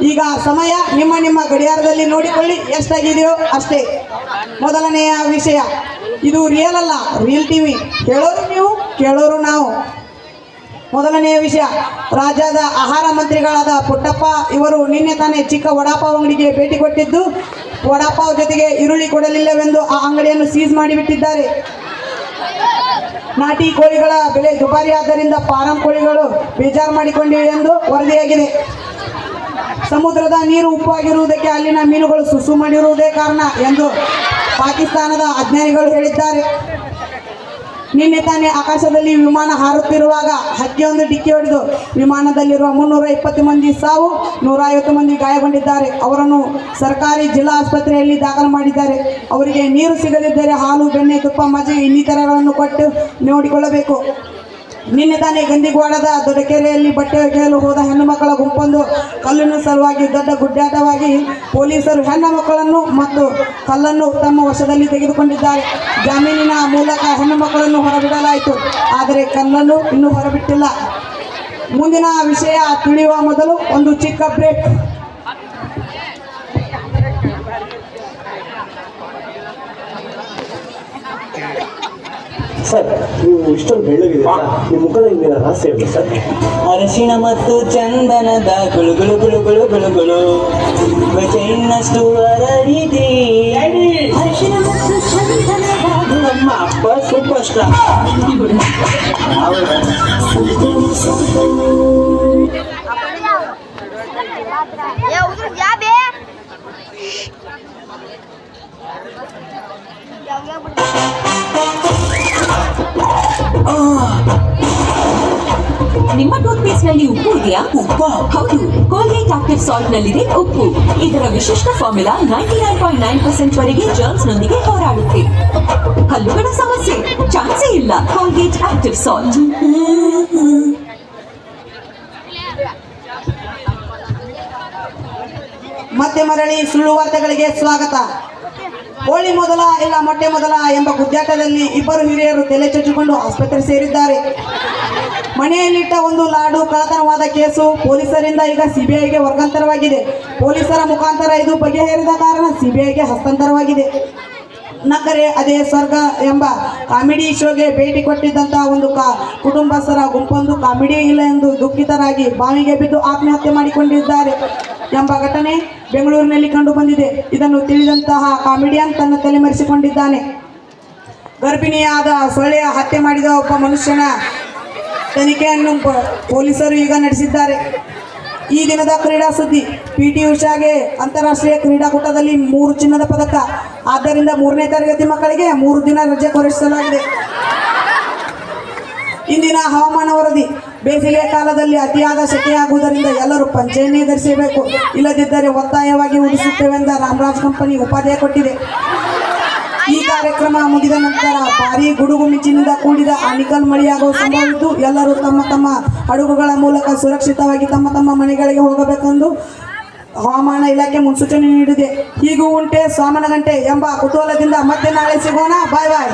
ಈಗ ಸಮಯ ನಿಮ್ಮ ನಿಮ್ಮ ಗಡಿಯಾರದಲ್ಲಿ ನೋಡಿಕೊಳ್ಳಿ, ಎಷ್ಟಾಗಿದೆಯೋ ಅಷ್ಟೇ. ಮೊದಲನೆಯ ವಿಷಯ, ಇದು ರಿಯಲ್ ಅಲ್ಲ ರಿಯಲ್ ಟಿವಿ ಕೇಳೋರು ನೀವು, ಕೇಳೋರು ನಾವು. ಮೊದಲನೆಯ ವಿಷಯ, ರಾಜ್ಯದ ಆಹಾರ ಮಂತ್ರಿಗಳಾದ ಪುಟ್ಟಪ್ಪ ಇವರು ನಿನ್ನೆ ತಾನೇ ಚಿಕ್ಕ ವಡಾಪಾವ್ ಅಂಗಡಿಗೆ ಭೇಟಿ ಕೊಟ್ಟಿದ್ದು. ವಡಾಪಾವ್ ಜೊತೆಗೆ ಈರುಳ್ಳಿ ಕೊಡಲಿಲ್ಲವೆಂದು ಆ ಅಂಗಡಿಯನ್ನು ಸೀಸ್ ಮಾಡಿಬಿಟ್ಟಿದ್ದಾರೆ. ನಾಟಿ ಕೋಳಿಗಳ ಬೆಲೆ ದುಬಾರಿ ಆದ್ದರಿಂದ ಫಾರಂ ಕೋಳಿಗಳು ಬೇಜಾರು ಮಾಡಿಕೊಂಡಿವೆ ಎಂದು ವರದಿಯಾಗಿದೆ. ಸಮುದ್ರದ ನೀರು ಉಪ್ಪಾಗಿರುವುದಕ್ಕೆ ಅಲ್ಲಿನ ಮೀನುಗಳು ಸುಸು ಮಾಡಿರುವುದೇ ಕಾರಣ ಎಂದು ಪಾಕಿಸ್ತಾನದ ಅಜ್ಞಾನಿಗಳು ಹೇಳಿದ್ದಾರೆ. ನಿನ್ನೆ ತಾನೇ ಆಕಾಶದಲ್ಲಿ ವಿಮಾನ ಹಾರುತ್ತಿರುವಾಗ ಹಕ್ಕಿಯೊಂದು ಡಿಕ್ಕಿ ಹೊಡೆದು ವಿಮಾನದಲ್ಲಿರುವ ಮುನ್ನೂರ ಇಪ್ಪತ್ತು ಮಂದಿ ಸಾವು, ನೂರ ಐವತ್ತು ಮಂದಿ ಗಾಯಗೊಂಡಿದ್ದಾರೆ. ಅವರನ್ನು ಸರ್ಕಾರಿ ಜಿಲ್ಲಾ ಆಸ್ಪತ್ರೆಯಲ್ಲಿ ದಾಖಲು ಮಾಡಿದ್ದಾರೆ. ಅವರಿಗೆ ನೀರು ಸಿಗದಿದ್ದರೆ ಹಾಲು, ಬೆಣ್ಣೆ, ತುಪ್ಪ, ಮಜ್ಜಿಗೆ ಇನ್ನಿತರಗಳನ್ನು ಕೊಟ್ಟು ನೋಡಿಕೊಳ್ಳಬೇಕು. ನಿನ್ನೆ ತಾನೇ ದೊಡ್ಡ ದೊಡ್ಡಕೆರೆಯಲ್ಲಿ ಬಟ್ಟೆ ಒಗೆಯಲು ಹೋದ ಹೆಣ್ಣು ಮಕ್ಕಳ ಗುಂಪೊಂದು ಕಲ್ಲಿನ ಸಲುವಾಗಿ ದೊಡ್ಡ ಗುಡ್ಡಾಟವಾಗಿ ಪೊಲೀಸರು ಹೆಣ್ಣು ಮಕ್ಕಳನ್ನು ಮತ್ತು ಕಲ್ಲನ್ನು ತಮ್ಮ ವಶದಲ್ಲಿ ತೆಗೆದುಕೊಂಡಿದ್ದಾರೆ. ಜಾಮೀನಿನ ಮೂಲಕ ಹೆಣ್ಣು ಮಕ್ಕಳನ್ನು ಹೊರಬಿಡಲಾಯಿತು. ಆದರೆ ಕಲ್ಲನ್ನು ಇನ್ನೂ ಹೊರಬಿಟ್ಟಿಲ್ಲ. ಮುಂದಿನ ವಿಷಯ ತಿಳಿಯುವ ಮೊದಲು ಒಂದು ಚಿಕ್ಕ ಬ್ರೇಕ್. ಸರ್ ನೀವು ಇಷ್ಟೊಂದು ಬೆಳ್ಳಗಿದ್ದೀರಾ ನಿಮ್ಮ ಮುಖದ ಹಿಂದಿನ ರಹಸ್ಯ ಸರ್. ಅರಶಿಣ ಮತ್ತು ಚಂದನದ ಗುಳು ಗುಳು ಗುಳು ಗುಳು ಗುಳು ಗುಳು. ಬೆಚ್ಚನ್ನಷ್ಟು ಅರಳಿದೆ ಅರಶಿಣ ಮತ್ತು ಚಂದನದ ನಮ್ಮ ಅಪ್ಪ ಸೂಪರ್ ಸ್ಟಾರ್ ನಿಮ್ಮ ಟೂತ್ ಪೇಸ್ಟ್ನಲ್ಲಿ ಉಪ್ಪು ಇದೆಯಾ? ಉಪ್ಪು. ಹೌದು. ಕೋಲ್ಗೇಟ್ ಆಕ್ಟಿವ್ ಸಾಲ್ಟ್ ನಲ್ಲಿದೆ ಉಪ್ಪು. ಇದರ ವಿಶಿಷ್ಟ formula ninety nine point nine percent ವರೆಗೆ ಜರ್ಮ್ಸ್ ನೊಂದಿಗೆ ಹೋರಾಡುತ್ತೆ. ಹಲ್ಲುಗಳ ಸಮಸ್ಯೆ. ಚಾನ್ಸೇ ಇಲ್ಲ. ಕೋಲ್ಗೇಟ್ ಆಕ್ಟಿವ್ ಸಾಲ್ಟ್ ಮತ್ತೆ ಮರಳಿ ಸುಳ್ಳು ವಾರ್ತೆಗಳಿಗೆ ಸ್ವಾಗತ. ಕೋಳಿ ಮೊದಲ ಇಲ್ಲ ಮೊಟ್ಟೆ ಮೊದಲ ಎಂಬ ಗುದ್ದಾಟದಲ್ಲಿ ಇಬ್ಬರು ಹಿರಿಯರು ತಲೆ ಚಚ್ಚಿಕೊಂಡು ಆಸ್ಪತ್ರೆ ಸೇರಿದ್ದಾರೆ. ಮನೆಯಲ್ಲಿಟ್ಟ ಒಂದು ಲಾಡು ಕಳತನವಾದ ಕೇಸು ಪೊಲೀಸರಿಂದ ಈಗ ಸಿಬಿಐಗೆ ವರ್ಗಾಂತರವಾಗಿದೆ. ಪೊಲೀಸರ ಮುಖಾಂತರ ಇದು ಬಗೆಹರಿದ ಕಾರಣ ಸಿಬಿಐಗೆ ಹಸ್ತಾಂತರವಾಗಿದೆ. ನಕರೆ, ಅದೇ ಸ್ವರ್ಗ ಎಂಬ ಕಾಮಿಡಿ ಶೋಗೆ ಭೇಟಿ ಕೊಟ್ಟಿದ್ದಂತಹ ಒಂದು ಕಾ ಕುಟುಂಬಸ್ಥರ ಗುಂಪೊಂದು ಕಾಮಿಡಿ ಇಲ್ಲ ಎಂದು ದುಃಖಿತರಾಗಿ ಬಾವಿಗೆ ಬಿದ್ದು ಆತ್ಮಹತ್ಯೆ ಮಾಡಿಕೊಂಡಿದ್ದಾರೆ ಎಂಬ ಘಟನೆ ಬೆಂಗಳೂರಿನಲ್ಲಿ ಕಂಡು ಬಂದಿದೆ ಇದನ್ನು ತಿಳಿದಂತಹ ಕಾಮಿಡಿಯನ್ ತನ್ನ ತಲೆಮರೆಸಿಕೊಂಡಿದ್ದಾನೆ. ಗರ್ಭಿಣಿಯಾದ ಸೊಳ್ಳೆಯ ಹತ್ಯೆ ಮಾಡಿದ ಒಬ್ಬ ಮನುಷ್ಯನ ತನಿಖೆಯನ್ನು ಪೊಲೀಸರು ಈಗ ನಡೆಸಿದ್ದಾರೆ. ಈ ದಿನದ ಕ್ರೀಡಾ ಸುದ್ದಿ ಪಿ ಟಿ ಉಷಾಗೆ ಅಂತಾರಾಷ್ಟ್ರೀಯ ಕ್ರೀಡಾಕೂಟದಲ್ಲಿ ಮೂರು ಚಿನ್ನದ ಪದಕ. ಆದ್ದರಿಂದ ಮೂರನೇ ತರಗತಿ ಮಕ್ಕಳಿಗೆ ಮೂರು ದಿನ ರಜೆ ಘೋಷಿಸಲಾಗಿದೆ ಇಂದಿನ ಹವಾಮಾನ ವರದಿ ಬೇಸಿಗೆ ಕಾಲದಲ್ಲಿ ಅತಿಯಾದ ಸೆಕೆಯಾಗುವುದರಿಂದ ಎಲ್ಲರೂ ಪಂಚೆಯನ್ನೇ ಧರಿಸಬೇಕು. ಇಲ್ಲದಿದ್ದರೆ ಒತ್ತಾಯವಾಗಿ ಉಳಿಸುತ್ತೇವೆಂದ ರಾಮರಾಜ್ ಕಂಪನಿ ಉಪಾಧ್ಯಾಯ ಕೊಟ್ಟಿದೆ. ಈ ಕಾರ್ಯಕ್ರಮ ಮುಗಿದ ನಂತರ ಭಾರಿ ಗುಡುಗು ಮಿಂಚಿನಿಂದ ಕೂಡಿದ ಆನಿಕಲ್ ಮಳೆಯಾಗುವ ಸಂಭವವಿದ್ದು ಎಲ್ಲರೂ ತಮ್ಮ ತಮ್ಮ ಹಡಗುಗಳ ಮೂಲಕ ಸುರಕ್ಷಿತವಾಗಿ ತಮ್ಮ ತಮ್ಮ ಮನೆಗಳಿಗೆ ಹೋಗಬೇಕೆಂದು ಹವಾಮಾನ ಇಲಾಖೆ ಮುನ್ಸೂಚನೆ ನೀಡಿದೆ. ಹೀಗೂ ಉಂಟೆ ಸ್ವಾಮನಗಂಟೆ ಎಂಬ ಕುತೂಹಲದಿಂದ ಮತ್ತೆ ನಾಳೆ ಸಿಗೋಣ. ಬಾಯ್ ಬಾಯ್.